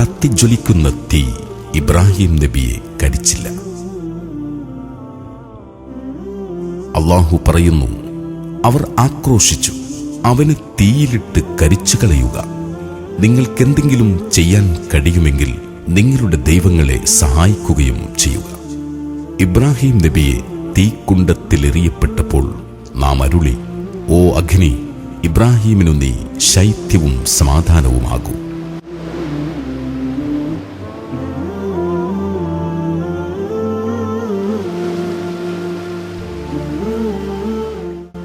കത്തിജ്വലിക്കുന്ന തീ ഇബ്രാഹിം നബിയെ കരിച്ചില്ല. അള്ളാഹു പറയുന്നു അവർ ആക്രോശിച്ചു അവന് തീയിലിട്ട് കരിച്ചു കളയുക. നിങ്ങൾക്കെന്തെങ്കിലും ചെയ്യാൻ കഴിയുമെങ്കിൽ നിങ്ങളുടെ ദൈവങ്ങളെ സഹായിക്കുകയും ചെയ്യുക. ഇബ്രാഹിം നബിയെ തീക്കുണ്ടത്തിലെറിയപ്പെട്ടപ്പോൾ നാം അരുളി ഓ അഗ്നി ഇബ്രാഹീമിനു നീ ശൈത്യവും സമാധാനവുമാകൂ.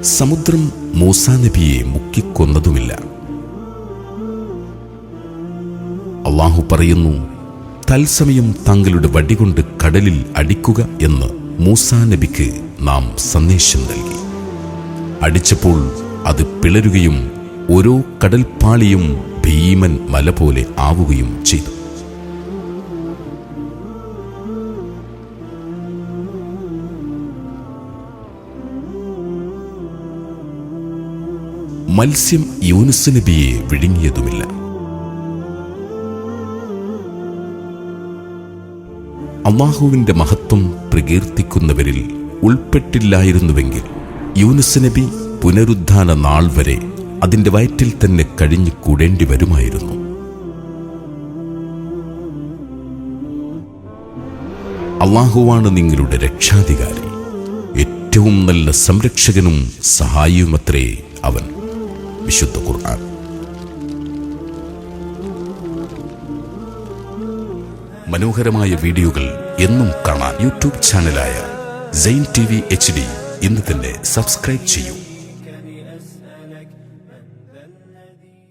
സമുദ്രം മൂസാ നബിയെ മുക്കിക്കൊന്നതുമില്ല. അള്ളാഹു പറയുന്നു തത്സമയം താങ്കളുടെ വടികൊണ്ട് കടലിൽ അടിക്കുക എന്ന് മൂസാ നബിക്ക് നാം സന്ദേശം നൽകി. അടിച്ചപ്പോൾ അത് പിളരുകയും ഓരോ കടൽപ്പാളിയും ഭീമൻ മല പോലെ ആവുകയും ചെയ്തു. മത്സ്യം യൂനുസ് നബിയെ വിഴുങ്ങിയതുമില്ല. അള്ളാഹുവിന്റെ മഹത്വം പ്രകീർത്തിക്കുന്നവരിൽ ഉൾപ്പെട്ടില്ലായിരുന്നുവെങ്കിൽ യൂനുസ് നബി പുനരുദ്ധാന നാൾ വരെ അതിന്റെ വയറ്റിൽ തന്നെ കഴിഞ്ഞു കൂടേണ്ടി വരുമായിരുന്നു. അള്ളാഹുവാണ് നിങ്ങളുടെ രക്ഷാധികാരി. ഏറ്റവും നല്ല സംരക്ഷകനും സഹായിയുമത്രേ അവൻ. വിശുദ്ധ ഖുർആൻ. മനോഹരമായ വീഡിയോകൾ എന്നും കാണാൻ YouTube ചാനലായ Zain T V H D ഇന്ന് തന്നെ സബ്സ്ക്രൈബ് ചെയ്യൂ. لك من ذا الذي